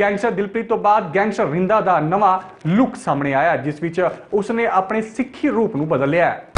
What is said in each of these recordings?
Gangster Dilpreet ਤੋਂ ਬਾਅਦ gangster Rinda ਦਾ ਨਵਾਂ ਲੁੱਕ ਸਾਹਮਣੇ ਆਇਆ, ਜਿਸ ਵਿੱਚ ਉਸਨੇ ਆਪਣੇ ਸਿੱਖੀ ਰੂਪ ਨੂੰ ਬਦਲ ਲਿਆ ਹੈ।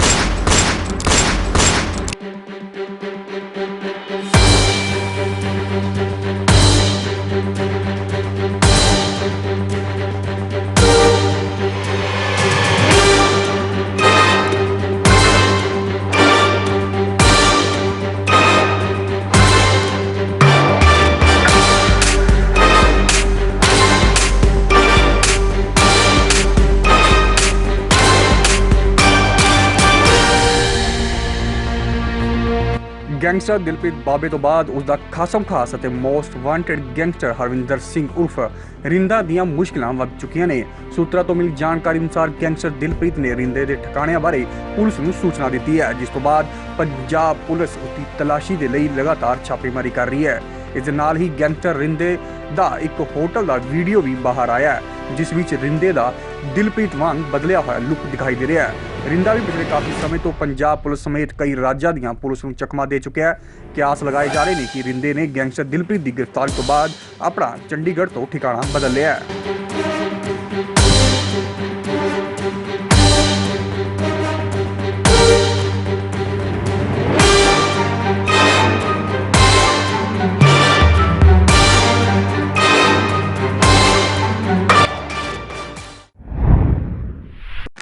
ਗੈਂਗਸਟਰ ਦਿਲਪ੍ਰੀਤ ਬਾਬੇ ਤੋਂ ਬਾਅਦ ਉਸ ਦਾ ਖਾਸਮ ਖਾਸ ਅਤੇ most wanted gangster Harvinder Singh ਉਰਫ ਰਿੰਦਾ ਦੀਆਂ ਮੁਸ਼ਕਲਾਂ ਵੱਧ ਚੁੱਕੀਆਂ ਨੇ। ਸੂਤਰਾਂ ਤੋਂ ਮਿਲੀ ਜਾਣਕਾਰੀ ਅਨੁਸਾਰ ਗੈਂਗਸਟਰ ਦਿਲਪ੍ਰੀਤ ਨੇ ਰਿੰਦੇ ਦੇ ਠਿਕਾਣਿਆਂ ਬਾਰੇ ਪੁਲਿਸ ਨੂੰ ਸੂਚਨਾ ਦਿੱਤੀ ਹੈ, ਜਿਸ ਤੋਂ ਬਾਅਦ ਪੰਜਾਬ ਪੁਲਿਸ ਉਸ ਦੀ ਤਲਾਸ਼ੀ ਦੇ ਲਈ ਲਗਾਤਾਰ ਛਾਪੇਮਾਰੀ ਕਰ ਰਹੀ ਹੈ। ਇਸ ਦੇ ਨਾਲ ਹੀ ਗੈਂਗਸਟਰ ਰਿੰਦੇ ਦਾ ਇੱਕ ਹੋਟਲ ਦਾ ਵੀਡੀਓ ਵੀ ਬਾਹਰ ਆਇਆ ਹੈ, ਜਿਸ ਵਿੱਚ ਰਿੰਦੇ ਦਾ ਦਿਲਪ੍ਰੀਤ ਵਾਂਗ ਬਦਲਿਆ ਹੋਇਆ ਲੁੱਕ ਦਿਖਾਈ ਦੇ ਰਿਹਾ ਹੈ। ਰਿੰਦਾ ਵੀ ਪਿਛਲੇ ਕਾਫੀ ਸਮੇਂ ਤੋਂ ਪੰਜਾਬ ਪੁਲਿਸ ਸਮੇਤ ਕਈ ਰਾਜਾਂ ਦੀਆਂ ਪੁਲਿਸ ਨੂੰ ਚਕਮਾ ਦੇ ਚੁੱਕਿਆ ਹੈ। ਕਿਆਸ ਲਗਾਏ ਜਾ ਰਹੇ ਨੇ ਕਿ ਰਿੰਦੇ ਨੇ ਗੈਂਗਸਟਰ ਦਿਲਪ੍ਰੀਤ ਦੀ ਗ੍ਰਿਫਤਾਰੀ ਤੋਂ ਬਾਅਦ ਆਪਣਾ ਚੰਡੀਗੜ੍ਹ ਤੋਂ ਠਿਕਾਣਾ ਬਦਲ ਲਿਆ ਹੈ।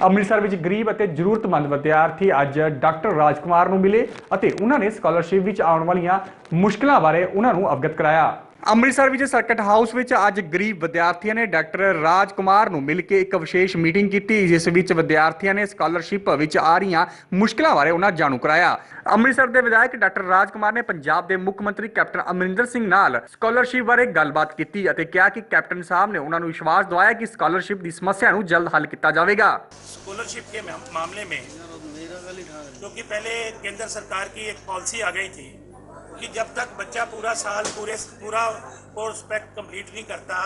ਅੰਮ੍ਰਿਤਸਰ ਵਿੱਚ ਗਰੀਬ ਅਤੇ ਜ਼ਰੂਰਤਮੰਦ ਵਿਦਿਆਰਥੀ ਅੱਜ ਡਾਕਟਰ ਰਾਜਕੁਮਾਰ ਨੂੰ ਮਿਲੇ ਅਤੇ ਉਹਨਾਂ ਨੇ ਸਕਾਲਰਸ਼ਿਪ ਵਿੱਚ ਆਉਣ ਵਾਲੀਆਂ ਮੁਸ਼ਕਲਾਂ ਬਾਰੇ ਉਹਨਾਂ ਨੂੰ ਅਵਗਤ ਕਰਾਇਆ। ਅੰਮ੍ਰਿਤਸਰ ਵਿੱਚ ਸਰਕਟ ਹਾਊਸ ਵਿੱਚ ਅੱਜ ਗਰੀਬ ਵਿਦਿਆਰਥੀਆਂ ਨੇ ਡਾਕਟਰ ਰਾਜਕੁਮਾਰ ਨੂੰ ਮਿਲ ਕੇ ਇੱਕ ਵਿਸ਼ੇਸ਼ ਮੀਟਿੰਗ ਕੀਤੀ ਜਿਸ ਵਿੱਚ ਵਿਦਿਆਰਥੀਆਂ ਨੇ ਸਕਾਲਰਸ਼ਿਪ ਵਿੱਚ ਆ ਰਹੀਆਂ ਮੁਸ਼ਕਲਾਂ ਬਾਰੇ ਉਹਨਾਂ ਜਾਣੂ ਕਰਾਇਆ ਅੰਮ੍ਰਿਤਸਰ ਦੇ ਵਿਧਾਇਕ ਡਾਕਟਰ ਰਾਜਕੁਮਾਰ ਨੇ ਪੰਜਾਬ ਦੇ ਮੁੱਖ ਮੰਤਰੀ ਕੈਪਟਨ ਅਮਰਿੰਦਰ ਸਿੰਘ ਨਾਲ ਸਕਾਲਰਸ਼ਿਪ ਬਾਰੇ ਗੱਲਬਾਤ ਕੀਤੀ ਅਤੇ ਕਿਹਾ ਕਿ ਕੈਪਟਨ ਸਾਹਿਬ ਨੇ ਉਹਨਾਂ ਨੂੰ ਵਿਸ਼ਵਾਸ ਦਿਵਾਇਆ ਕਿ ਸਕਾਲਰਸ਼ਿਪ ਦੀ ਸਮੱਸਿਆ ਨੂੰ ਜਲਦ ਹੱਲ ਕੀਤਾ ਜਾਵੇਗਾ स्कॉलरशिप के मा- मामले में क्योंकि पहले केंद्र सरकार की एक पॉलिसी आ गई थी कि जब तक बच्चा पूरा साल पूरे पूरा कोर्स पैक कंप्लीट नहीं करता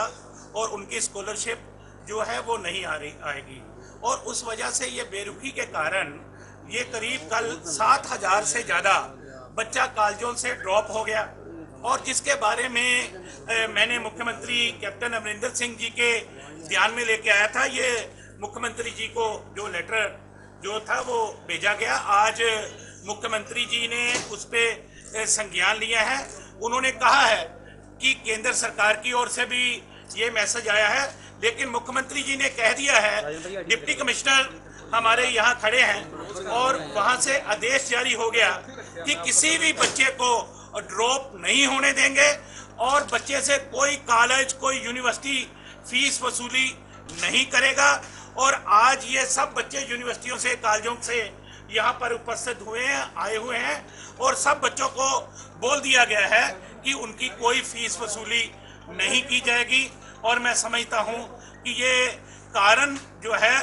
और उनकी स्कॉलरशिप जो है वो नहीं आ रही आएगी। और उस वजह से ये बेरुखी के कारण ये करीब कल सात हज़ार से ज़्यादा बच्चा कॉलेजों से ड्रॉप हो गया। और जिसके बारे में अ, मैंने मुख्यमंत्री कैप्टन अमरिंदर सिंह जी के ध्यान में लेके आया था ये मुख्यमंत्री जी को जो लेटर जो था वो भेजा गया। आज मुख्यमंत्री जी ने उस पर संज्ञान लिया है। उन्होंने कहा है कि केंद्र सरकार की ओर से भी ये मैसेज आया है लेकिन मुख्यमंत्री जी ने कह दिया है। डिप्टी कमिश्नर हमारे यहाँ खड़े हैं और वहाँ से आदेश जारी हो गया कि किसी भी बच्चे को ड्रॉप नहीं होने देंगे और बच्चे से कोई कॉलेज कोई यूनिवर्सिटी फ़ीस वसूली नहीं करेगा और आज ये सब बच्चे यूनिवर्सिटियों से कॉलेजों से यहाँ पर उपस्थित हुए हैं, आए हुए हैं और सब बच्चों को बोल दिया गया है कि उनकी कोई फ़ीस वसूली नहीं की जाएगी। और मैं समझता हूँ कि ये कारण जो है,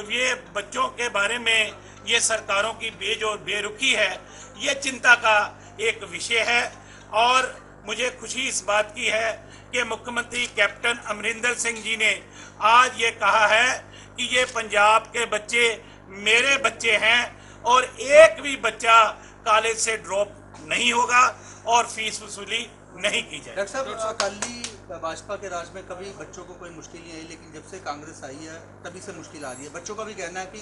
ये बच्चों के बारे में ये सरकारों की बेज और बेरुखी है, ये चिंता का एक विषय है। और मुझे खुशी इस बात की है कि मुख्यमंत्री कैप्टन अमरिंदर सिंह जी ने आज ये कहा है कि ये पंजाब के बच्चे मेरे बच्चे हैं और एक भी बच्चा कॉलेज से ड्रॉप नहीं होगा और फ़ीस वसूली नहीं की जाए डॉक्टर साहब अकाली भाजपा के राज में कभी बच्चों को कोई मुश्किल नहीं आई लेकिन जब से कांग्रेस आई है तभी से मुश्किल आ रही है। बच्चों का भी कहना है कि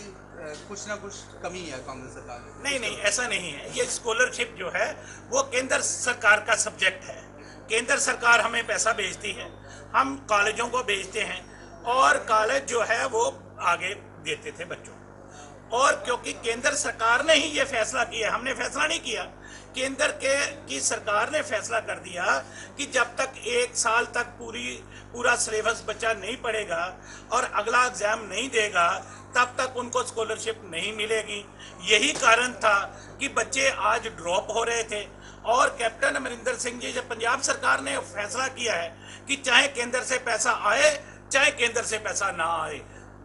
कुछ ना कुछ कमी है कांग्रेस सरकार में। नहीं नहीं ऐसा नहीं है। ये स्कॉलरशिप जो है वो केंद्र सरकार का सब्जेक्ट है। केंद्र सरकार हमें पैसा भेजती है। हम कॉलेजों को भेजते हैं और कॉलेज जो है वो आगे देते थे बच्चों और क्योंकि केंद्र सरकार ने ही ये फैसला किया, हमने फैसला नहीं किया। केंद्र के, की सरकार ने फैसला कर दिया कि जब तक एक साल तक पूरी, पूरा सिलेबस बच्चा नहीं पढ़ेगा और अगला एग्ज़ाम नहीं देगा, तब तक उनको स्कॉलरशिप नहीं मिलेगी। यही कारण था कि बच्चे आज ड्रॉप हो रहे थे। और कैप्टन अमरिंदर सिंह जी, जब पंजाब सरकार ने फैसला किया है कि चाहे केंद्र से पैसा आए, चाहे केंद्र से पैसा ना आए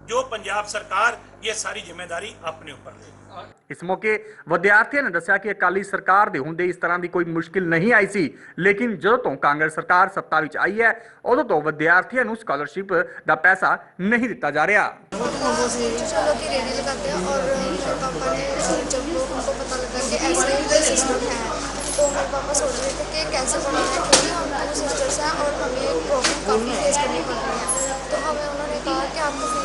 जो पंजाब सरकार ये सारी जिम्मेदारी अपने ऊपर लेगी ਇਸ ਮੌਕੇ ਵਿਦਿਆਰਥੀਆਂ ਨੇ ਦੱਸਿਆ ਕਿ ਅਕਾਲੀ ਸਰਕਾਰ ਦੇ ਹੁੰਦੇ ਇਸ ਤਰ੍ਹਾਂ ਦੀ ਕੋਈ ਮੁਸ਼ਕਿਲ ਨਹੀਂ ਆਈ ਸੀ ਲੇਕਿਨ ਜਦੋਂ ਤੋਂ ਕਾਂਗਰਸ ਸਰਕਾਰ ਸੱਤਾ ਵਿੱਚ ਆਈ ਹੈ ਉਦੋਂ ਤੋਂ ਵਿਦਿਆਰਥੀਆਂ ਨੂੰ ਸਕਾਲਰਸ਼ਿਪ ਦਾ ਪੈਸਾ ਨਹੀਂ ਦਿੱਤਾ जा रहा चलो की रेडी लगाते हैं और मेरे पापा ने जब लोग उनको पता लगा कि ऐसा ही कोई सिस्टम है तो मेरे पापा सोच रहे थे कि कैसे पढ़ाना है क्योंकि हम दो सिस्टर्स हैं और हमें प्रॉब्लम काफ़ी फेस करनी पड़ रही है तो हमें उन्होंने कहा कि आपको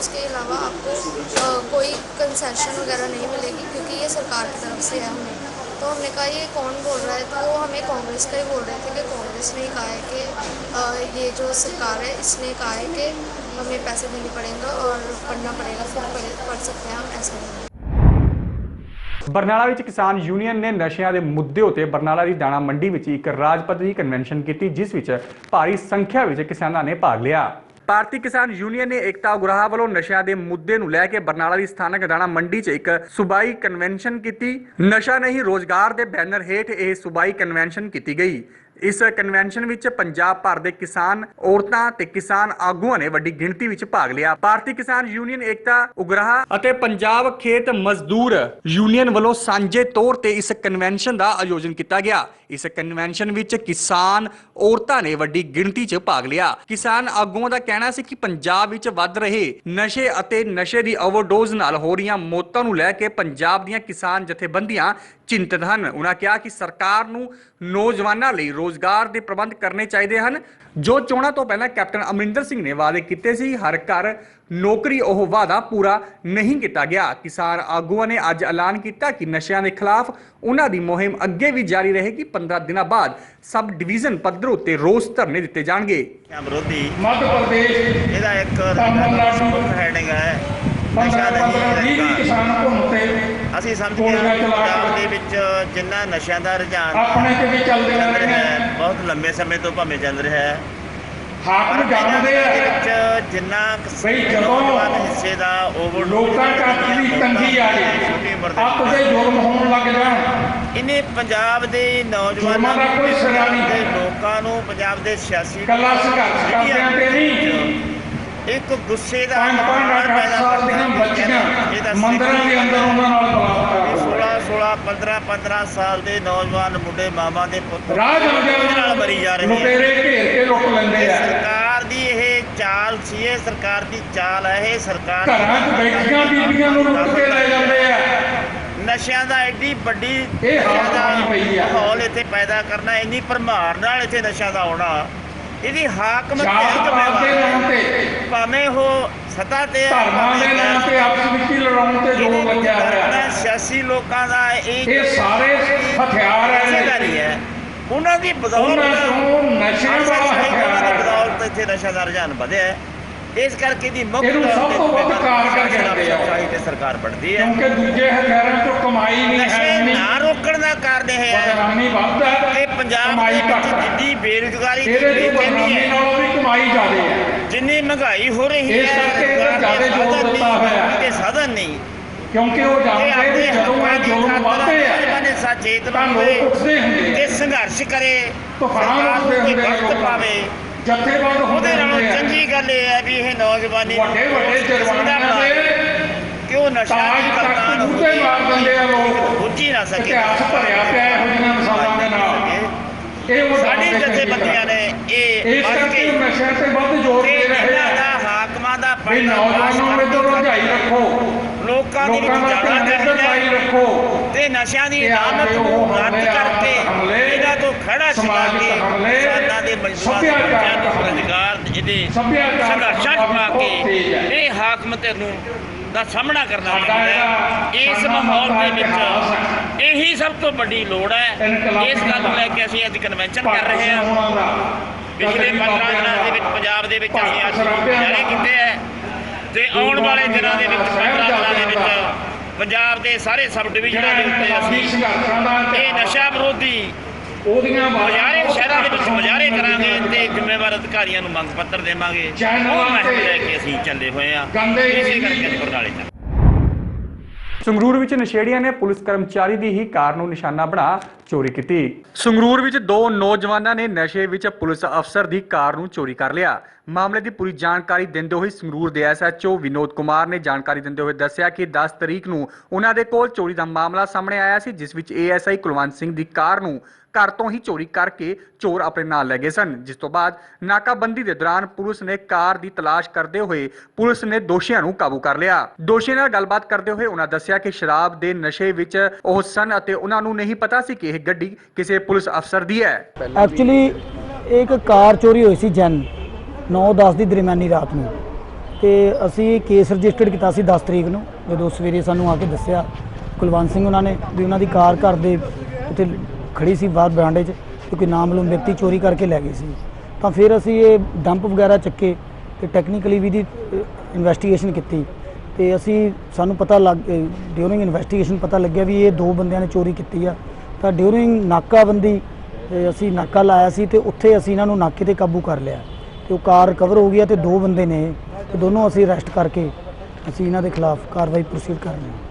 फीस देनी पड़ेगी उसके अलावा आपको अ, कोई कंसेशन वगैरह नहीं मिलेगी क्योंकि ये सरकार की तरफ से है हमें तो हमने कहा ये कौन बोल रहा है तो वो हमें कांग्रेस का ही बोल रहे थे कि कांग्रेस ने ही कहा है कि अ, ये जो सरकार है इसने कहा है कि हमें पैसे देने पड़ेंगे और पढ़ना पड़ेगा फिर पढ़ पढ़ सकते हैं हम ऐसा नहीं है ਬਰਨਾਲਾ ਵਿੱਚ ਕਿਸਾਨ ਯੂਨੀਅਨ ਨੇ ਨਸ਼ਿਆਂ ਦੇ ਮੁੱਦੇ ਉਤੇ ਬਰਨਾਲਾ ਦੀ ਦਾਣਾ ਮੰਡੀ ਵਿੱਚ ਇੱਕ ਰਾਜ ਪੱਧਰੀ ਕਨਵੈਨਸ਼ਨ ਕੀਤੀ ਜਿਸ ਵਿੱਚ ਭਾਰੀ ਸੰਖਿਆ ਵਿੱਚ ਕਿਸਾਨਾਂ ਨੇ ਭਾਗ ਲਿਆ ਭਾਰਤੀ ਕਿਸਾਨ ਯੂਨੀਅਨ ਨੇ ਏਕਤਾ ਉਗਰਾਹ ਵੱਲੋਂ ਨਸ਼ਿਆਂ ਦੇ ਮੁੱਦੇ ਨੂੰ ਲੈ ਕੇ ਬਰਨਾਲਾ ਦੀ ਸਥਾਨਕ ਦਾਣਾ ਮੰਡੀ 'ਚ ਇੱਕ ਸੂਬਾਈ ਕਨਵੈਨਸ਼ਨ ਕੀਤੀ। ਨਸ਼ਾ ਨਹੀਂ, ਰੋਜ਼ਗਾਰ ਦੇ ਬੈਨਰ ਹੇਠ ਇਹ ਸੂਬਾਈ ਕਨਵੈਨਸ਼ਨ ਕੀਤੀ ਗਈ। ਇਸ ਕਨਵੈਨਸ਼ਨ ਵਿੱਚ ਪੰਜਾਬ ਭਰ ਦੇ ਕਿਸਾਨ, ਔਰਤਾਂ ਤੇ ਕਿਸਾਨ ਆਗੂਆਂ ਨੇ ਵੱਡੀ ਗਿਣਤੀ ਵਿੱਚ ਭਾਗ ਲਿਆ। ਭਾਰਤੀ ਕਿਸਾਨ ਯੂਨੀਅਨ ਏਕਤਾ, ਉਗਰਾਹ ਅਤੇ ਪੰਜਾਬ ਖੇਤ ਮਜ਼ਦੂਰ ਯੂਨੀਅਨ ਵੱਲੋਂ ਸਾਂਝੇ ਤੌਰ ਤੇ ਇਸ ਕਨਵੈਨਸ਼ਨ ਦਾ ਆਯੋਜਨ ਕੀਤਾ ਗਿਆ। ਇਸ ਕਨਵੈਨਸ਼ਨ ਵਿੱਚ ਕਿਸਾਨ, ਔਰਤਾਂ ਨੇ ਵੱਡੀ ਗਿਣਤੀ 'ਚ ਭਾਗ ਲਿਆ। ਕਿਸਾਨ ਆਗੂਆਂ ਦਾ ਕਹਿਣਾ ਸੀ ਕਿ ਪੰਜਾਬ ਵਿੱਚ ਵੱਧ ਰਹੇ ਨਸ਼ੇ ਅਤੇ ਨਸ਼ੇ ਦੀ ਓਵਰਡੋਜ਼ ਨਾਲ ਹੋ ਰਹੀਆਂ ਮੌਤਾਂ ਨੂੰ ਲੈ ਕੇ ਪੰਜਾਬ ਦੀਆਂ ਕਿਸਾਨ ਜਥੇਬੰਦੀਆਂ ਚਿੰਤਤ ਹਨ। ਉਹਨਾਂ ਕਿਹਾ ਕਿ ਸਰਕਾਰ ਨੂੰ ਨੌਜਵਾਨਾਂ ਲਈ ਰੋਜ਼ਗਾਰ ਦੇ ਪ੍ਰਬੰਧ ਕਰਨੇ ਚਾਹੀਦੇ ਹਨ। ਜੋ ਚੋਣਾਂ ਤੋਂ ਪਹਿਲਾਂ ਕੈਪਟਨ ਅਮਰਿੰਦਰ ਸਿੰਘ ਨੇ ਵਾਅਦੇ ਕੀਤੇ ਸੀ ਹਰ ਘਰ ਨੌਕਰੀ ਉਹ ਵਾਅਦਾ ਪੂਰਾ ਨਹੀਂ ਕੀਤਾ ਗਿਆ। ਕਿਸਾਨ ਆਗੂਆਂ ਨੇ ਅੱਜ ਐਲਾਨ ਕੀਤਾ ਕਿ ਨਸ਼ਿਆਂ ਦੇ ਖਿਲਾਫ ਉਹਨਾਂ ਦੀ ਮੁਹਿੰਮ ਅੱਗੇ ਵੀ ਜਾਰੀ ਰਹੇਗੀ। 15 ਦਿਨਾਂ ਬਾਅਦ ਸਬ ਡਿਵੀਜ਼ਨ ਪੱਧਰ ਉੱਤੇ ਰੋਸ ਧਰਨੇ ਦਿੱਤੇ ਜਾਣਗੇ। ਵਿਰੋਧੀ ਮੱਧ ਪ੍ਰਦੇਸ਼ ਇਹਦਾ ਇੱਕ ਹੈਡਿੰਗ ਹੈ। ਨਸ਼ਾ ਨਹੀਂ ਕਿਸਾਨ ਘੁੰਮਤੇ ਅਸੀਂ ਸਮਝਦੇ ਹਾਂ ਪੰਜਾਬ ਦੇ ਵਿੱਚ ਜਿੰਨਾ ਨਸ਼ਿਆਂ ਦਾ ਰੁਝਾਨ ਆਪਣੇ ਤੇ ਵੀ ਚੱਲਦੇ ਚੱਲ ਰਹੇ ਰਿਹਾ ਨੇ ਹੈ ਬਹੁਤ ਲੰਬੇ ਸਮੇਂ ਤੋਂ ਭਾਵੇਂ ਚੱਲ ਰਿਹਾ ਹੈ। ਹਾਕਮ ਜਾਣਦੇ ਆ। ਵਿੱਚ ਜਿੰਨਾ ਜਦੋਂ ਨੌਜਵਾਨ ਹਿੱਸੇ ਦਾ ਓਵਰ ਲੋਕਾਂ ਕੱਟ ਦੀ ਤੰਗੀ ਆ ਗਈ ਅੱਤ ਦੇ ਜ਼ੁਲਮ ਹੋਣ ਲੱਗ ਜਾਣ। ਇਹਨੇ ਪੰਜਾਬ ਦੇ ਨੌਜਵਾਨਾਂ। ਦੇ ਲੋਕਾਂ ਨੂੰ ਪੰਜਾਬ ਦੇ ਸਿਆਸੀ ਕੱਲਾ ਸੰਘਰਸ਼ ਕਰਦਿਆਂ ਤੇ ਨਹੀਂ। ਇੱਕ ਗੁੱਸੇ ਦਾ ਪੰਜ ਪੰਜ ਮਾਹੌਲ ਅੱਠ ਅੱਠ ਪੈਦਾ ਸਾਲ ਦੀਆਂ ਬੱਚੀਆਂ ਮੰਦਰਾਂ ਦੇ ਅੰਦਰ ਉਹਨਾਂ ਨਾਲ ਬਲਾਤਕਾਰ ਹੋਇਆ 16 16 15 15 ਸਾਲ ਦੇ ਨੌਜਵਾਨ ਮੁੰਡੇ ਮਾਵਾਂ ਦੇ ਪੁੱਤ ਇਹਦੇ ਨਾਲ ਮਰੀ ਜਾ ਰਹੇ ਲੁਟੇਰੇ ਘੇਰ ਕੇ ਲੁੱਟ ਲੈਂਦੇ ਆ। ਸਰਕਾਰ ਦੀ ਇਹ ਚਾਲ ਸੀ ਇਹ ਸਰਕਾਰ ਦੀ ਚਾਲ ਹੈ ਇਹ ਸਰਕਾਰ ਘਰਾਂ 'ਚ ਬੈਠੀਆਂ ਬੀਬੀਆਂ ਨੂੰ ਲੁੱਟ ਕੇ ਲੈ ਜਾਂਦੇ ਆ। ਨਸ਼ਿਆਂ ਦਾ ਐਡੀ ਵੱਡੀ। ਮਾਹੌਲ ਇੱਥੇ ਪੈਦਾ ਕਰਨਾ ਇੰਨੀ ਭਰਮਾਰ ਨਾਲ ਇੱਥੇ ਨਸ਼ਿਆਂ ਦਾ ਆਉਣਾ। ਇਹਦੀ ਹਾਕਮ ਤੇ ਜਾਤ ਪਾਤ ਦੇ ਨਾਮ ਤੇ ਭਾਵੇਂ ਉਹ ਸੱਤਾ ਤੇ ਧਰਮਾਂ ਦੇ ਨਾਮ ਤੇ ਆਪਸ ਵਿੱਚ ਲੜਾਉਣ ਤੇ ਜ਼ੋਰ ਲੱਗਿਆ ਹੋਇਆ ਹੈ। ਸਿਆਸੀ ਲੋਕਾਂ ਦਾ ਇਹ ਸਾਰੇ ਹਥਿਆਰ ਹੈ ਉਹਨਾਂ ਦੀ ਬਦੌਲਤ ਉਹਨਾਂ ਤੋਂ ਨਸ਼ਿਆਂ ਵਾਲਾ ਹਥਿਆਰ ਹੈ। ਬਦੌਲਤ ਇੱਥੇ ਨਸ਼ਾ ਦਾ ਰੁਝਾਨ ਵਧਿਆ ਹੈ। ਇਸ ਕਰਕੇ ਦੀ ਮੁੱਖ ਇਹਨੂੰ ਸਭ ਤੋਂ ਵੱਧ ਕਾਰਗਰ ਕਹਿੰਦੇ ਆ। ਚਾਹੀ ਤੇ ਸਰਕਾਰ ਬਣਦੀ ਹੈ। ਕਿਉਂਕਿ ਦੂਜੇ ਹਥਿਆਰਾਂ ਤੋਂ ਕਮਾਈ ਨਹੀਂ ਹੈ ਨਹੀਂ। ਨਾ ਰੋਕਣ ਦਾ ਕਾਰਨ ਇਹ ਹੈ। ਬਦਨਾਮੀ ਵੱਧ ਹੈ। ਕਿ ਪੰਜਾਬ ਕਮਾਈ ਦੇ ਜਿੰਨੀ ਬੇਰੁਜ਼ਗਾਰੀ ਤੋਂ ਕਿੰਨੀ ਬਦਨਾਮੀ ਹੈ ਨਾਲੋਂ ਵੀ ਕਮਾਈ ਜ਼ਿਆਦੇ ਹੈ। ਜਿੰਨੀ ਮਹਿੰਗਾਈ ਹੋ ਰਹੀ ਇਸ ਹੈ ਕਰਕੇ ਰੁਜ਼ਗਾਰ ਦੇ ਜ਼ਿਆਦਾ ਜ਼ੋਰ ਦਿੱਤਾ ਹੋਇਆ। ਹੈ। ਇਹਦੇ ਸਾਧਨ ਨਹੀਂ। ਕਿਉਂਕਿ ਉਹ ਜਾਣਦੇ ਆਪਣੇ ਜਦੋਂ ਇਹ ਜ਼ੁਲਮ ਵੱਧਦੇ ਆ ਨੇ ਸਚੇਤ ਤਾਂ ਹੁੰਦੇ ਤੇ ਸੰਘਰਸ਼ ਕਰੇ ਤੂਫਾਨ ਉੱਠਦੇ ਨੂੰ ਹੁੰਦੇ ਲੋਕਾਂ ਪਾਵੇ ਜਥੇਬੰਦ ਹੁੰਦੇ ਉਹਦੇ ਨਾਲੋਂ ਚੰਗੀ ਗੱਲ ਇਹ ਹੈ ਵੀ ਇਹ ਨੌਜਵਾਨੀ ਨੂੰ ਵੱਡੇ ਵੱਡੇ ਜਰਮਾਨਿਆਂ ਦੇ ਕਿ ਉਹ ਨਸ਼ਾ ਤੱਕ ਕਰਦਾ? ਮੂਹਰੇ ਮਾਰ ਦਿੰਦੇ ਆ ਲੋਕ। ਬੁੱਝੀ ਨਾ ਸਕੇ। ਇਤਿਹਾਸ ਭਰਿਆ ਪਿਆ ਇਹੋ ਜਿਹੀਆਂ ਮਿਸਾਲਾਂ ਦੇ ਨਾਲ। ਇਹ। ਸਾਡੀ ਜਥੇਬੰਦੀਆਂ। ਨੇ ਇਹ ਇਸ ਕਰਕੇ ਕੇ ਨਸ਼ਿਆਂ ਤੇ ਵੱਧ ਜ਼ੋਰ ਤੇ ਦੇ ਰਹੇ ਇਹਨਾਂ ਦਾ ਆ ਹਾਕਮਾਂ ਦਾ ਪੜਨਾ ਨੌਜਵਾਨਾਂ ਨੂੰ ਇੱਧਰ ਰੁਝਾਈ ਰੱਖੋ। ਲੋਕਾਂ ਦੇ ਜਾਣਾ ਚਾਹੀਦਾ ਰੱਖੋ। ਤੇ ਨਸ਼ਿਆਂ ਦੀ ਨਾਮਤ ਨੂੰ ਰੱਦ ਕਰਕੇ ਖੜਾ ਸਮਾਜਿਕ ਕੇ ਹਮਲੇ, ਕਿਸਾਨਾਂ ਦੇ ਦੇ ਬੱਚਿਆਂ ਨੂੰ। ਰੁਜ਼ਗਾਰ ਇਹਦੇ ਸੰਘਰਸ਼ਾਂ ਪਾ। ਕੇ ਇਹ ਹਾਕਮ ਤੇ ਨੂੰ ਦਾ ਸਾਹਮਣਾ ਕਰਨਾ ਸਾਡਾ ਪੈਂਦਾ ਇਸ ਸਾਡਾ ਮਾਹੌਲ ਦੇ ਵਿੱਚ ਇਹੀ ਸਭ ਤੋਂ ਵੱਡੀ ਲੋੜ ਹੈ ਇਸ ਗੱਲ ਨੂੰ ਦਾ। ਲੈ ਕੇ ਅਸੀਂ ਅੱਜ ਕਨਵੈਨਸ਼ਨ ਕਰ ਰਹੇ ਹਾਂ ਦਾ ਪਿਛਲੇ 15 ਦਿਨਾਂ ਦੇ ਵਿੱਚ ਪੰਜਾਬ ਦੇ ਵਿੱਚ ਅਸੀਂ ਅੱਜ ਜਾਰੀ ਕੀਤੇ ਹੈ ਤੇ ਆਉਣ ਵਾਲੇ ਦਿਨਾਂ ਦੇ ਵਿੱਚ 15 ਦਿਨਾਂ ਦੇ ਵਿੱਚ ਪੰਜਾਬ ਦੇ ਸਾਰੇ ਸਬ ਡਿਵੀਜ਼ਨਾਂ ਦੇ ਉੱਤੇ ਅਸੀਂ ਦਾ ਇਹ ਨਸ਼ਾ ਵਿਰੋਧੀ ਉਹਦੀਆਂ ਮੁਜ਼ਾਹਰੇ ਸ਼ਹਿਰਾਂ ਦੇ ਵਿੱਚ ਮੁਜ਼ਾਹਰੇ ਕਰਾਂਗੇ ਤੇ ਜ਼ਿੰਮੇਵਾਰ ਅਧਿਕਾਰੀਆਂ ਨੂੰ ਮੰਗ ਪੱਤਰ ਦੇਵਾਂਗੇ। ਚੈਨਲਾਂ ਉਹ ਮਹਿਮ ਤੇ ਲੈ ਕੇ ਅਸੀਂ ਚੱਲੇ ਹੋਏ ਆ ਗੰਦੇ ਇਸੇ ਕਰਕੇ ਬਰਨਾਲੇ ਚ ਸੰਗਰੂਰ ਵਿੱਚ ਨਸ਼ੇੜੀਆਂ ਨੇ ਪੁਲਿਸ ਕਰਮਚਾਰੀ ਦੀ ਹੀ ਕਾਰ ਨੂੰ ਨਿਸ਼ਾਨਾ ਬਣਾ ਚੋਰੀ ਕੀਤੀ। ਸੰਗਰੂਰ ਵਿੱਚ ਦੋ ਨੌਜਵਾਨਾਂ ਨੇ ਨਸ਼ੇ ਵਿੱਚ ਪੁਲਿਸ ਅਫਸਰ ਦੀ ਕਾਰ ਨੂੰ ਚੋਰੀ ਕਰ ਲਿਆ। ਮਾਮਲੇ ਦੀ ਪੂਰੀ ਜਾਣਕਾਰੀ ਦਿੰਦੇ ਹੋਏ ਸੰਗਰੂਰ ਦੇ ਐਸਐਚਓ ਵਿਨੋਦ ਕੁਮਾਰ ਨੇ ਜਾਣਕਾਰੀ ਦਿੰਦੇ ਹੋਏ ਦੱਸਿਆ ਕਿ 10 ਤਰੀਕ ਨੂੰ ਉਹਨਾਂ ਦੇ ਕੋਲ ਚੋਰੀ ਦਾ ਮਾਮਲਾ ਸਾਹਮਣੇ ਆਇਆ ਸੀ ਜਿਸ ਵਿੱਚ ਏਐਸਆਈ ਕੁਲਵੰਤ ਸਿੰਘ ਦੀ ਕਾਰ ਨੂੰ ਘਰ ਤੋਂ ਹੀ ਚੋਰੀ ਕਰਕੇ ਚੋਰ ਆਪਣੇ ਨਾਲ ਲੈ ਗਏ ਸਨ। ਜਿਸ ਤੋਂ ਬਾਅਦ ਨਾਕਾਬੰਦੀ ਦੇ ਦੌਰਾਨ ਪੁਲਿਸ ਨੇ ਕਾਰ ਦੀ ਤਲਾਸ਼ ਕਰਦੇ ਹੋਏ ਪੁਲਿਸ ਨੇ ਦੋਸ਼ੀਆਂ ਨੂੰ ਕਾਬੂ ਕਰ ਲਿਆ। ਦੋਸ਼ੀਆਂ ਨਾਲ ਗੱਲਬਾਤ ਕਰਦੇ ਹੋਏ ਉਹਨਾਂ ਦੱਸਿਆ ਕਿ ਸ਼ਰਾਬ ਦੇ ਨਸ਼ੇ ਵਿੱਚ ਉਹ ਸਨ ਅਤੇ ਉਹਨਾਂ ਨੂੰ ਨਹੀਂ ਪਤਾ ਸੀ ਕਿ ਇਹ ਗੱਡੀ ਕਿਸੇ ਪੁਲਿਸ ਅਫਸਰ ਦੀ ਹੈ। ਐਕਚੁਅਲੀ ਇੱਕ ਕਾਰ ਚੋਰੀ ਹੋਈ ਸੀ ਜਨ 9-10 ਦੀ ਦਰਮਿਆਨੀ ਰਾਤ ਨੂੰ। ਤੇ ਅਸੀਂ ਕੇਸ ਰਜਿਸਟਰਡ ਕੀਤਾ ਸੀ 10 ਤਰੀਕ ਨੂੰ, ਜਦੋਂ ਸਵੇਰੇ ਸਾਨੂੰ ਆ ਕੇ ਦੱਸਿਆ ਕੁਲਵੰਤ ਸਿੰਘ ਉਹਨਾਂ ਨੇ ਵੀ ਉਹਨਾਂ ਦੀ ਕਾਰ ਘਰ ਦੇ ਉੱਤੇ ਖੜੀ ਸੀ ਬਾਹਰ ਬਰਾਂਡੇ 'ਚ ਕਿਉਂਕਿ ਨਾਮਲੂਮ ਵਿਅਕਤੀ ਚੋਰੀ ਕਰਕੇ ਲੈ ਗਏ ਸੀ। ਤਾਂ ਫਿਰ ਅਸੀਂ ਇਹ ਡੰਪ ਵਗੈਰਾ ਚੱਕੇ ਤੇ ਟੈਕਨੀਕਲੀ ਵੀ ਦੀ ਇਨਵੈਸਟੀਗੇਸ਼ਨ ਕੀਤੀ। ਤੇ ਅਸੀਂ, ਸਾਨੂੰ ਪਤਾ ਲੱਗ ਡਿਊਰਿੰਗ ਇਨਵੈਸਟੀਗੇਸ਼ਨ ਪਤਾ ਲੱਗਿਆ ਵੀ ਇਹ ਦੋ ਬੰਦਿਆਂ ਨੇ ਚੋਰੀ ਕੀਤੀ ਆ। ਤਾਂ ਡਿਊਰਿੰਗ ਨਾਕਾਬੰਦੀ ਅਸੀਂ ਨਾਕਾ ਲਾਇਆ ਸੀ ਤੇ ਉੱਥੇ ਅਸੀਂ ਇਹਨਾਂ ਨੂੰ ਨਾਕੇ ਤੇ ਕਾਬੂ ਕਰ ਲਿਆ। ਤੇ ਉਹ ਕਾਰ ਰਿਕਵਰ ਹੋ ਗਿਆ ਤੇ ਦੋ ਬੰਦੇ ਨੇ ਤੇ ਦੋਨੋਂ ਅਸੀਂ ਅਰੈਸਟ ਕਰਕੇ ਅਸੀਂ ਇਹਨਾਂ ਦੇ ਖਿਲਾਫ ਕਾਰਵਾਈ ਪ੍ਰੋਸੀਡ ਕਰ ਰਹੇ ਹਾਂ।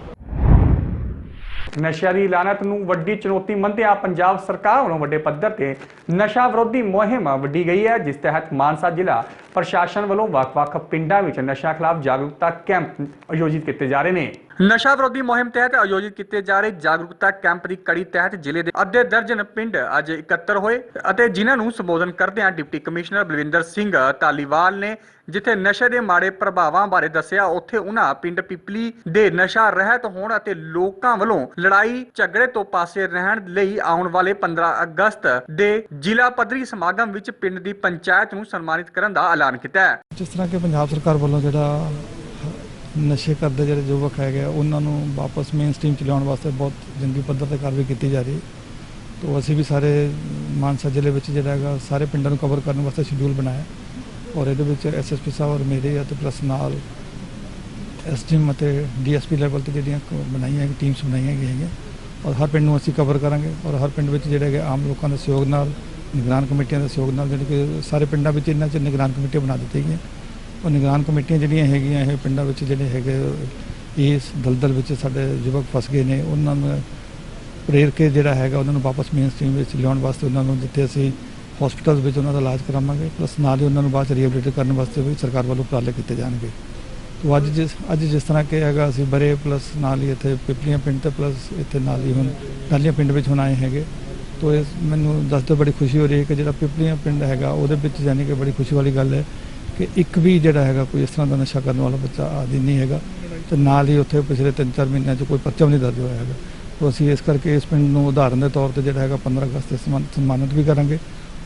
ਨਸ਼ਿਆਂ ਦੀ ਲਾਨਤ ਨੂੰ ਵੱਡੀ ਚੁਣੌਤੀ ਮੰਨਦਿਆਂ ਪੰਜਾਬ ਸਰਕਾਰ ਵੱਲੋਂ ਵੱਡੇ ਪੱਧਰ ਤੇ ਨਸ਼ਾ ਵਿਰੋਧੀ ਮੁਹਿੰਮ ਵਿੱਢੀ ਗਈ ਹੈ, ਜਿਸ ਤਹਿਤ ਮਾਨਸਾ ਜ਼ਿਲ੍ਹਾ ਪ੍ਰਸ਼ਾਸਨ ਵੱਲੋਂ ਵੱਖ-ਵੱਖ ਪਿੰਡਾਂ ਵਿੱਚ ਨਸ਼ਾ ਖਿਲਾਫ ਜਾਗਰੂਕਤਾ ਕੈਂਪ ਆਯੋਜਿਤ ਕੀਤੇ ਜਾ ਰਹੇ ਨੇ। ਨਸ਼ਾ ਵਿਰੋਧੀ ਮੁਹਿੰਮ ਤਹਿਤ ਆਯੋਜਿਤ ਕੀਤੇ ਜਾ ਰਹੇ ਜਾਗਰੂਕਤਾ ਕੈਂਪ ਦੀ ਕੜੀ ਤਹਿਤ ਜ਼ਿਲ੍ਹੇ ਦੇ ਅੱਧੇ ਦਰਜਨ ਪਿੰਡ ਅੱਜ ਇਕੱਤਰ ਹੋਏ ਅਤੇ ਜਿਨ੍ਹਾਂ ਨੂੰ ਸੰਬੋਧਨ ਕਰਦਿਆਂ ਡਿਪਟੀ ਕਮਿਸ਼ਨਰ ਬਲਵਿੰਦਰ ਸਿੰਘ ਧਾਲੀਵਾਲ ਨੇ, ਜਿੱਥੇ ਨਸ਼ੇ ਦੇ ਮਾੜੇ ਪ੍ਰਭਾਵਾਂ ਬਾਰੇ ਦੱਸਿਆ, ਉੱਥੇ ਉਹਨਾਂ ਪਿੰਡ ਪਿਪਲੀ ਦੇ ਨਸ਼ਾ ਰਹਿਤ ਹੋਣ ਅਤੇ ਲੋਕਾਂ ਵੱਲੋਂ ਲੜਾਈ ਝਗੜੇ ਤੋਂ ਪਾਸੇ ਰਹਿਣ ਲਈ ਆਉਣ ਵਾਲੇ 15 ਅਗਸਤ ਦੇ ਜ਼ਿਲ੍ਹਾ ਪੱਧਰੀ ਸਮਾਗਮ ਵਿੱਚ ਪਿੰਡ ਦੀ ਪੰਚਾਇਤ ਨੂੰ ਸਨਮਾਨਿਤ ਕਰਨ ਦਾ ਐਲਾਨ ਕੀਤਾ ਹੈ। ਜਿਸ ਤਰ੍ਹਾਂ ਕਿ ਪੰਜਾਬ ਸਰਕਾਰ ਵੱਲੋਂ ਜਿਹੜਾ ਨਸ਼ੇ ਕਰਦੇ ਜਿਹੜੇ ਯੁਵਕ ਹੈਗੇ ਆ, ਉਹਨਾਂ ਨੂੰ ਵਾਪਸ ਮੇਨ ਸਟ੍ਰੀਮ ਚ ਲਿਆਉਣ ਵਾਸਤੇ ਬਹੁਤ ਜੰਗੀ ਪੱਧਰ ਤੇ ਕਾਰਵਾਈ ਕੀਤੀ ਜਾ ਰਹੀ। ਹੈ ਤੋਂ ਅਸੀਂ ਵੀ ਸਾਰੇ ਮਾਨਸਾ ਜ਼ਿਲ੍ਹੇ ਵਿੱਚ ਜਿਹੜਾ ਹੈਗਾ ਸਾਰੇ ਪਿੰਡਾਂ ਨੂੰ ਕਵਰ ਕਰਨ ਵਾਸਤੇ ਸ਼ਡਿਊਲ ਬਣਾਇਆ। ਔਰ ਇਹਦੇ ਵਿੱਚ ਐਸਐਸਪੀ ਸਾਹਿਬ ਔਰ ਮੇਰੇ ਅਤੇ ਪਲੱਸ ਨਾਲ ਐਸਟੀਐਮ ਅਤੇ ਡੀਐਸਪੀ ਲੈਵਲ ਤੇ ਜਿਹੜੀਆਂ ਕ- ਬਣਾਈਆਂ ਹੈਗੀਆਂ ਟੀਮਸ ਬਣਾਈਆਂ ਗਈਆਂ ਹੈਗੀਆਂ। ਔਰ ਹਰ ਪਿੰਡ ਨੂੰ ਅਸੀਂ ਕਵਰ ਕਰਾਂਗੇ। ਔਰ ਹਰ ਪਿੰਡ ਵਿੱਚ ਜਿਹੜੇ ਹੈਗੇ ਆਮ ਲੋਕਾਂ ਦੇ ਸਹਿਯੋਗ ਨਾਲ ਨਿਗਰਾਨ ਕਮੇਟੀਆਂ ਦੇ ਸਹਿਯੋਗ ਨਾਲ ਜਿਹੜੇ ਕਿ ਸਾਰੇ ਪਿੰਡਾਂ ਵਿੱਚ ਇਹਨਾਂ 'ਚ ਨਿਗਰਾਨ ਕਮੇਟੀਆਂ ਬਣਾ ਦਿੱਤੀਆਂ ਗਈਆਂ। ਉਹ ਨਿਗਰਾਨ ਕਮੇਟੀਆਂ ਜਿਹੜੀਆਂ ਹੈਗੀਆਂ, ਇਹ ਪਿੰਡਾਂ ਵਿੱਚ ਜਿਹੜੇ ਹੈਗੇ, ਇਸ ਦਲਦਲ ਵਿੱਚ ਸਾਡੇ ਯੁਵਕ ਫਸ ਗਏ ਨੇ। ਉਹਨਾਂ ਨੂੰ ਪ੍ਰੇਰ ਕੇ ਜਿਹੜਾ ਹੈਗਾ, ਉਹਨਾਂ ਨੂੰ ਵਾਪਸ ਮੇਨ ਸਟ੍ਰੀਮ ਵਿੱਚ ਲਿਆਉਣ ਵਾਸਤੇ ਉਹਨਾਂ ਨੂੰ ਜਿੱਥੇ ਅਸੀਂ ਹਸਪੀਟਲ ਵਿੱਚ ਉਹਨਾਂ ਦਾ ਇਲਾਜ ਕਰਾਵਾਂਗੇ। ਪਲੱਸ ਨਾਲ ਹੀ ਉਹਨਾਂ ਨੂੰ ਬਾਅਦ ਚ ਰੀਹੈਬਿਲਿਟੇਟ ਕਰਨ ਵਾਸਤੇ ਵੀ ਸਰਕਾਰ ਵੱਲੋਂ ਉਪਰਾਲੇ ਕੀਤੇ ਜਾਣਗੇ। ਤੋ ਅੱਜ ਜਿਸ ਅੱਜ ਜਿਸ ਤਰ੍ਹਾਂ ਕਿ ਹੈਗਾ, ਅਸੀਂ ਬਰੇ ਪਲੱਸ ਨਾਲ ਹੀ ਇੱਥੇ ਪਿਪਲੀਆਂ ਪਿੰਡ ਤੇ ਪਲੱਸ ਇੱਥੇ ਨਾਲ ਹੀ ਹੁਣ ਗਾਲੀਆਂ ਪਿੰਡ ਵਿੱਚ ਹੁਣ ਆਏ ਹੈਗੇ। ਤੋ ਇਸ ਮੈਨੂੰ ਦੱਸਦੇ ਬੜੀ ਖੁਸ਼ੀ ਹੋ ਰਹੀ ਹੈ ਕਿ ਜਿਹੜਾ ਪਿਪਲੀਆਂ ਪਿੰਡ ਹੈਗਾ, ਉਹਦੇ ਵਿੱਚ ਯਾਨੀ ਕਿ ਬੜੀ ਖੁਸ਼ੀ ਵਾਲੀ ਗੱਲ ਹੈ ਕਿ ਇੱਕ ਵੀ ਜਿਹੜਾ ਹੈਗਾ ਕੋਈ ਇਸ ਤਰ੍ਹਾਂ ਦਾ ਨਸ਼ਾ ਕਰਨ ਵਾਲਾ ਬੱਚਾ ਆਦੀ ਨਹੀਂ ਹੈਗਾ। ਤੇ ਨਾਲ ਹੀ ਉੱਥੇ ਪਿਛਲੇ 3-4 ਮਹੀਨਿਆਂ 'ਚ ਕੋਈ ਪਰਚਾ ਵੀ ਨਹੀਂ ਦਰਜ ਹੋਇਆ ਹੈਗਾ। ਤੋ ਅਸੀਂ ਇਸ ਕਰਕੇ ਇਸ ਪਿੰਡ ਨੂੰ ਉਦਾਹਰਨ ਦੇ ਤੌਰ ਤੇ ਜਿਹੜਾ ਹੈਗਾ 15 ਅਗਸਤ ਤੇ ਸਨਮਾਨ- ਸਨਮਾਨਿਤ ਵੀ ਕਰਾਂਗੇ।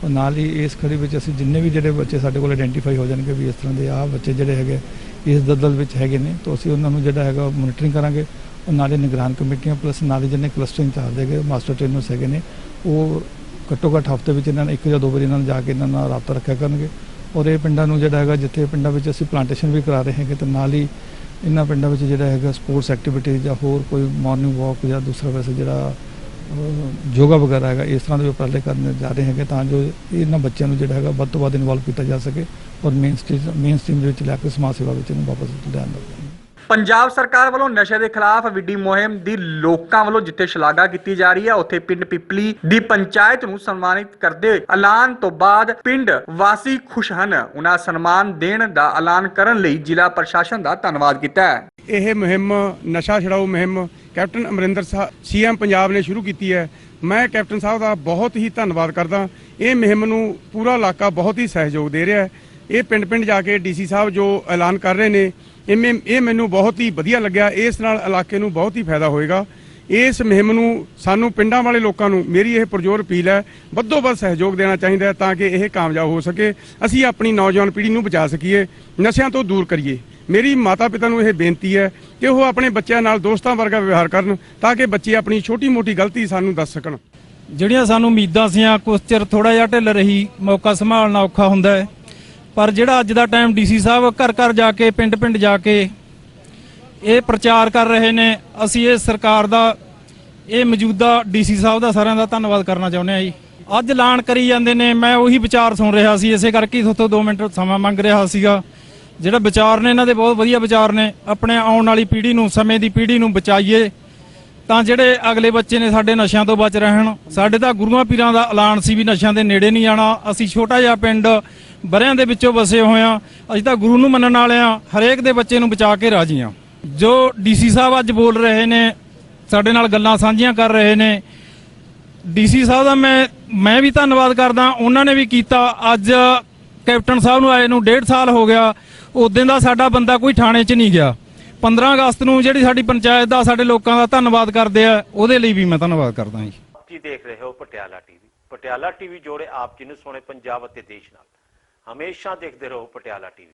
ਔਰ ਨਾਲ ਹੀ ਇਸ ਖੜੀ ਵਿੱਚ ਅਸੀਂ ਜਿੰਨੇ ਵੀ ਜਿਹੜੇ ਬੱਚੇ ਸਾਡੇ ਕੋਲ ਆਇਡੈਂਟੀਫਾਈ ਹੋ ਜਾਣਗੇ ਵੀ ਇਸ ਤਰ੍ਹਾਂ ਦੇ ਆਹ ਬੱਚੇ ਜਿਹੜੇ ਹੈਗੇ ਇਸ ਦਲਦਲ ਵਿੱਚ ਹੈਗੇ ਨੇ, ਤਾਂ ਅਸੀਂ ਉਹਨਾਂ ਨੂੰ ਜਿਹੜਾ ਹੈਗਾ ਮੋਨੀਟਰਿੰਗ ਕਰਾਂਗੇ। ਔਰ ਨਾਲੇ ਨਿਗਰਾਨ ਕਮੇਟੀਆਂ ਪਲੱਸ ਨਾਲੇ ਜਿਹਨੇ ਕਲਸਟਰਿੰਗ ਚਾਰਜ ਹੈਗੇ ਮਾਸਟਰ ਟ੍ਰੇਨਰਸ ਹੈਗੇ ਨੇ ਉਹ ਘੱਟੋ ਘੱਟ ਹਫ਼ਤੇ ਵਿੱਚ ਇਹਨਾਂ ਨੇ ਇੱਕ ਜਾਂ ਦੋ ਵਾਰੀ ਇਹਨਾਂ ਨੂੰ ਜਾ ਕੇ ਇਹਨਾਂ ਨਾਲ ਰਾਬਤਾ ਰੱਖਿਆ ਕਰਨਗੇ। ਔਰ ਇਹ ਪਿੰਡਾਂ ਨੂੰ ਜਿਹੜਾ ਹੈਗਾ, ਜਿੱਥੇ ਪਿੰਡਾਂ ਵਿੱਚ ਅਸੀਂ ਪਲਾਂਟੇਸ਼ਨ ਵੀ ਕਰਾ ਰਹੇ ਹੈਗੇ, ਤੇ ਨਾਲ ਹੀ ਇਹਨਾਂ ਪਿੰਡਾਂ ਵਿੱਚ ਜਿਹੜਾ ਹੈਗਾ ਸਪੋਰਟਸ ਐਕਟੀਵਿਟੀ ਜਾਂ ਹੋਰ ਕੋਈ ਮਾਰਨਿੰਗ ਵਾਕ ਜਾਂ ਦੂਸਰਾ ਵੈਸੇ ਜਿਹੜਾ ਯੋਗਾ ਵਗੈਰਾ ਹੈਗਾ, ਇਸ ਤਰ੍ਹਾਂ ਦੇ ਉਪਰਾਲੇ ਕਰਨ ਜਾ ਰਹੇ ਹੈਗੇ ਤਾਂ ਜੋ ਇਹਨਾਂ ਬੱਚਿਆਂ ਨੂੰ ਜਿਹੜਾ ਹੈਗਾ ਵੱਧ ਤੋਂ ਵੱਧ ਇਨਵੋਲਵ ਕੀਤਾ ਜਾ ਸਕੇ ਔਰ ਮੇਨ ਸਟ੍ਰੀਮ ਮੇਨ ਸਟ੍ਰੀਮ ਦੇ ਵਿੱਚ ਲੈ ਕੇ ਸਮਾਜ ਸੇਵਾ ਵਿੱਚ ਇਹਨੂੰ ਵਾਪਸ ਲਿਆਉਣ ਦਾ ਪੰਜਾਬ ਸਰਕਾਰ ਵੱਲੋਂ ਨਸ਼ੇ ਦੇ ਖਿਲਾਫ ਵਿੱਢੀ ਮੁਹਿੰਮ ਦੀ ਲੋਕਾਂ ਵੱਲੋਂ ਜਿੱਥੇ ਸ਼ਲਾਘਾ ਕੀਤੀ ਜਾ ਰਹੀ ਹੈ, ਉੱਥੇ ਪਿੰਡ ਪਿਪਲੀ ਦੀ ਪੰਚਾਇਤ ਨੂੰ ਸਨਮਾਨਿਤ ਕਰਦੇ ਹੋਏ ਐਲਾਨ ਤੋਂ ਬਾਅਦ ਪਿੰਡ ਵਾਸੀ ਖੁਸ਼ ਹਨ। ਉਹਨਾਂ ਸਨਮਾਨ ਦੇਣ ਦਾ ਐਲਾਨ ਕਰਨ ਲਈ ਜ਼ਿਲ੍ਹਾ ਪ੍ਰਸ਼ਾਸਨ ਦਾ ਧੰਨਵਾਦ ਕੀਤਾ ਹੈ। ਇਹ ਮੁਹਿੰਮ, ਨਸ਼ਾ ਛਡਾਊ ਮੁਹਿੰਮ ਕੈਪਟਨ ਅਮਰਿੰਦਰ ਸੀਐਮ ਪੰਜਾਬ ਨੇ ਸ਼ੁਰੂ ਕੀਤੀ ਹੈ। ਮੈਂ ਕੈਪਟਨ ਸਾਹਿਬ ਦਾ ਬਹੁਤ ਹੀ ਧੰਨਵਾਦ ਕਰਦਾ। ਇਹ ਮੁਹਿੰਮ ਨੂੰ ਪੂਰਾ ਇਲਾਕਾ ਬਹੁਤ ਹੀ ਸਹਿਯੋਗ ਦੇ ਰਿਹਾ ਹੈ। ਇਹ ਪਿੰਡ-ਪਿੰਡ ਜਾ ਕੇ ਡੀਸੀ ਸਾਹਿਬ ਜੋ ਐਲਾਨ ਕਰ ਰਹੇ ਨੇ ਇਹ ਮੇ- ਇਹ ਮੈਨੂੰ ਬਹੁਤ ਹੀ ਵਧੀਆ ਲੱਗਿਆ। ਇਸ ਨਾਲ ਇਲਾਕੇ ਨੂੰ ਬਹੁਤ ਹੀ ਫਾਇਦਾ ਹੋਏਗਾ। ਇਸ ਮੁਹਿੰਮ ਨੂੰ ਸਾਨੂੰ ਪਿੰਡਾਂ ਵਾਲੇ ਲੋਕਾਂ ਨੂੰ ਮੇਰੀ ਇਹ ਪਰਜ਼ੋਰ ਅਪੀਲ ਹੈ ਵੱਧੋ ਵੱਧ ਸਹਿਯੋਗ ਦੇਣਾ ਚਾਹੀਦਾ ਤਾਂ ਕਿ ਇਹ ਕਾਮਯਾਬ ਹੋ ਸਕੇ। ਅਸੀਂ ਆਪਣੀ ਨੌਜਵਾਨ ਪੀੜ੍ਹੀ ਨੂੰ ਬਚਾ ਸਕੀਏ, ਨਸ਼ਿਆਂ ਤੋਂ ਦੂਰ ਕਰੀਏ। ਮੇਰੀ ਮਾਤਾ ਪਿਤਾ ਨੂੰ ਇਹ ਬੇਨਤੀ ਹੈ ਕਿ ਉਹ ਆਪਣੇ ਬੱਚਿਆਂ ਨਾਲ ਦੋਸਤਾਂ ਵਰਗਾ ਵਿਵਹਾਰ ਕਰਨ ਤਾਂ ਕਿ ਬੱਚੇ ਆਪਣੀ ਛੋਟੀ-ਮੋਟੀ ਗਲਤੀ ਸਾਨੂੰ ਦੱਸ ਸਕਣ। ਜਿਹੜੀਆਂ ਸਾਨੂੰ ਉਮੀਦਾਂ ਸੀਆਂ, ਕੁਛ ਚਿਰ ਥੋੜਾ ਜਿਹਾ ਢਿੱਲ ਰਹੀ, ਮੌਕਾ ਸੰਭਾਲਣਾ ਔਖਾ ਹੁੰਦਾ ਹੈ। ਪਰ ਜਿਹੜਾ ਅੱਜ ਦਾ ਟਾਈਮ ਡੀਸੀ ਸਾਹਿਬ ਘਰ ਘਰ ਜਾ ਕੇ, ਪਿੰਡ ਪਿੰਡ ਜਾ ਕੇ ਇਹ ਪ੍ਰਚਾਰ ਕਰ ਰਹੇ ਨੇ, ਅਸੀਂ ਇਹ ਸਰਕਾਰ ਦਾ, ਇਹ ਮੌਜੂਦਾ ਡੀਸੀ ਸਾਹਿਬ ਦਾ ਸਾਰਿਆਂ ਦਾ ਧੰਨਵਾਦ ਕਰਨਾ ਚਾਹੁੰਦੇ ਆ ਜੀ। ਅੱਜ ਐਲਾਨ ਕਰੀ ਜਾਂਦੇ ਨੇ, ਮੈਂ ਉਹੀ ਵਿਚਾਰ ਸੁਣ ਰਿਹਾ ਸੀ, ਇਸੇ ਕਰਕੇ ਤੁਹਾਤੋਂ 2 ਮਿੰਟ ਸਮਾਂ ਮੰਗ ਰਿਹਾ ਸੀਗਾ। ਜਿਹੜਾ ਵਿਚਾਰ ਨੇ, ਇਹਨਾਂ ਦੇ ਬਹੁਤ ਵਧੀਆ ਵਿਚਾਰ ਨੇ, ਆਪਣੇ ਆਉਣ ਵਾਲੀ ਪੀੜ੍ਹੀ ਨੂੰ, ਸਮੇਂ ਦੀ ਪੀੜ੍ਹੀ ਨੂੰ ਬਚਾਈਏ, ਤਾਂ ਜਿਹੜੇ ਅਗਲੇ ਬੱਚੇ ਨੇ ਸਾਡੇ ਨਸ਼ਿਆਂ ਤੋਂ ਬਚ ਰਹਿਣ, ਸਾਡੇ ਤਾਂ ਗੁਰੂਆਂ ਪੀਰਾਂ ਦਾ ਐਲਾਨ ਸੀ ਵੀ ਨਸ਼ਿਆਂ ਦੇ ਨੇੜੇ ਨਹੀਂ ਜਾਣਾ ਅਸੀਂ ਛੋਟਾ ਜਿਹਾ ਪਿੰਡ ਬਰਿਆਂ ਦੇ ਵਿੱਚੋਂ ਵਸੇ ਹੋਏ ਹਾਂ। ਅਸੀਂ ਤਾਂ ਗੁਰੂ ਨੂੰ ਮੰਨਣ ਵਾਲੇ ਹਾਂ। ਹਰੇਕ ਦੇ ਬੱਚੇ ਨੂੰ ਬਚਾ ਕੇ ਰਾਜੀ ਹਾਂ। ਜੋ ਡੀਸੀ ਸਾਹਿਬ ਅੱਜ ਬੋਲ ਰਹੇ ਨੇ, ਸਾਡੇ ਨਾਲ ਗੱਲਾਂ ਸਾਂਝੀਆਂ ਕਰ ਰਹੇ ਨੇ। ਡੀਸੀ ਸਾਹਿਬ ਦਾ ਮੈਂ ਮੈਂ ਵੀ ਧੰਨਵਾਦ ਕਰਦਾ। ਉਹਨਾਂ ਨੇ ਵੀ ਕੀਤਾ। ਅੱਜ ਕੈਪਟਨ ਸਾਹਿਬ ਨੂੰ ਆਏ ਨੂੰ ਡੇਢ ਸਾਲ ਹੋ ਗਿਆ। ਉਦੋਂ ਦਾ ਸਾਡਾ ਬੰਦਾ ਕੋਈ ਥਾਣੇ 'ਚ ਨਹੀਂ ਗਿਆ। 15 ਅਗਸਤ ਨੂੰ ਜਿਹੜੀ ਸਾਡੀ ਪੰਚਾਇਤ ਦਾ, ਸਾਡੇ ਲੋਕਾਂ ਦਾ ਧੰਨਵਾਦ ਕਰਦੇ ਆ। ਉਹਦੇ ਲਈ ਵੀ ਮੈਂ ਧੰਨਵਾਦ ਕਰਦਾ ਜੀ। ਕੀ ਦੇਖ ਰਹੇ ਹੋ ਪਟਿਆਲਾ ਟੀਵੀ। ਪਟਿਆਲਾ ਟੀਵੀ ਜੋੜੇ ਆਪ ਜੀ ਨੂੰ ਸੋਹਣੇ ਪੰਜਾਬ ਅਤੇ ਦੇਸ਼ ਨਾਲ। ਹਮੇਸ਼ਾ ਦੇਖਦੇ ਰਹੋ ਪਟਿਆਲਾ ਟੀਵੀ।